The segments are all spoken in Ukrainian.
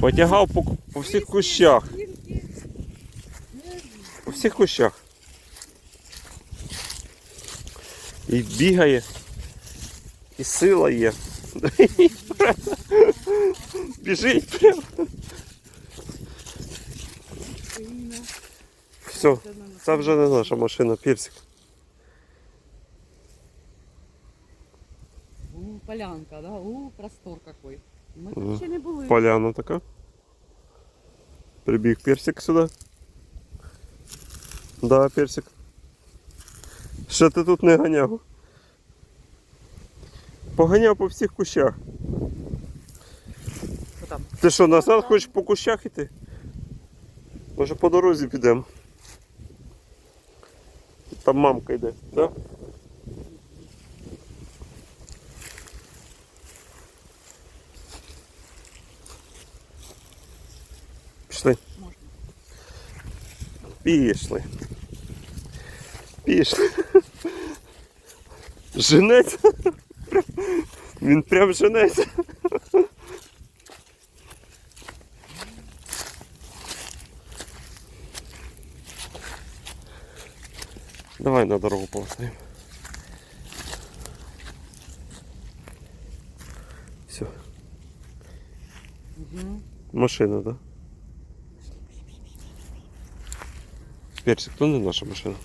Потягав по, по всіх кущах. По всіх кущах. І бігає. І сила є. Біжить прямо. Все, це вже не наша машина, персик. У, полянка, да? У, простор какой. Ми Мгм. Поляна така. Прибіг персик сюди. Да, персик. Що ти тут не ганяв? Поганяв по всіх кущах. Що там? Ти що, назад хочеш по кущах іти? Може по дорозі підемо. Там мамка йде, так? Да? Пішли. Можна. Пішли. Пішли. Женеться. Він прям женеться. Давай на дорогу повстанем. Все, Угу. машина, да? Персик, то не наша машина.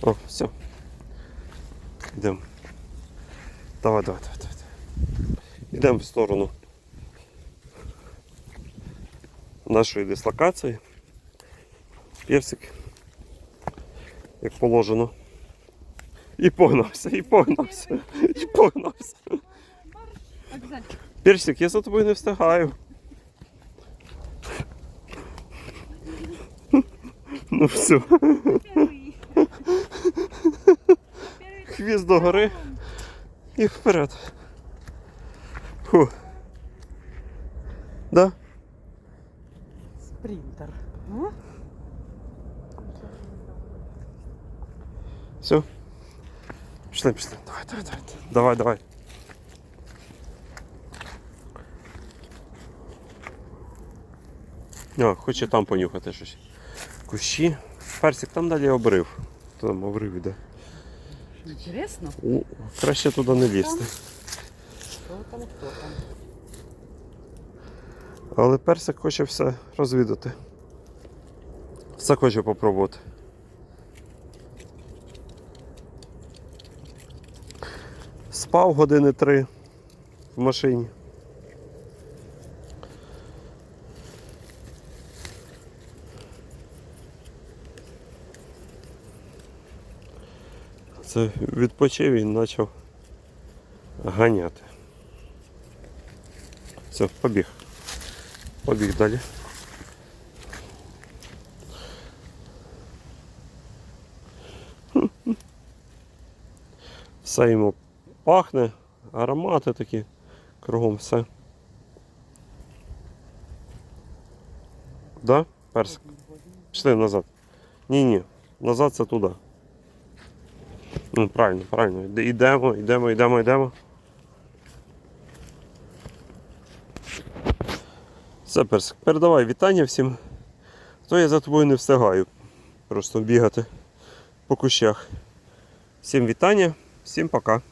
О, все. Йдемо. Давай, давай, давай, давай. Йдемо в сторону нашої дислокації. Персик. Як положено. І погнався, і погнався, і погнався. Персик, я за тобою не встигаю. Ну все, Первый. хвіст до гори і вперед. Фу. Да? Спринтер. А? Все. Пішли, пішли. Давай, давай, давай. Давай, давай. А, хоче там понюхати щось. Кущі. Персик, там далі обрив. Там обрив іде. Интересно, О, краще туди не лізти. кто там, кто там. Але персик хоче все розвідати. Все хоче попробувати. Спав години три в машині. Це відпочив і почав ганяти. Все, побіг. Побіг далі. Все йому пахне, аромати такі, кругом все. Да? Персик? Пішли назад. Ні, ні, назад це туди. Ну, правильно, правильно. Йде- Йдемо, йдемо, йдемо, йдемо. Все, персик, передавай вітання всім. То я за тобою не встигаю. Просто бігати по кущах. Всім вітання, всім пока.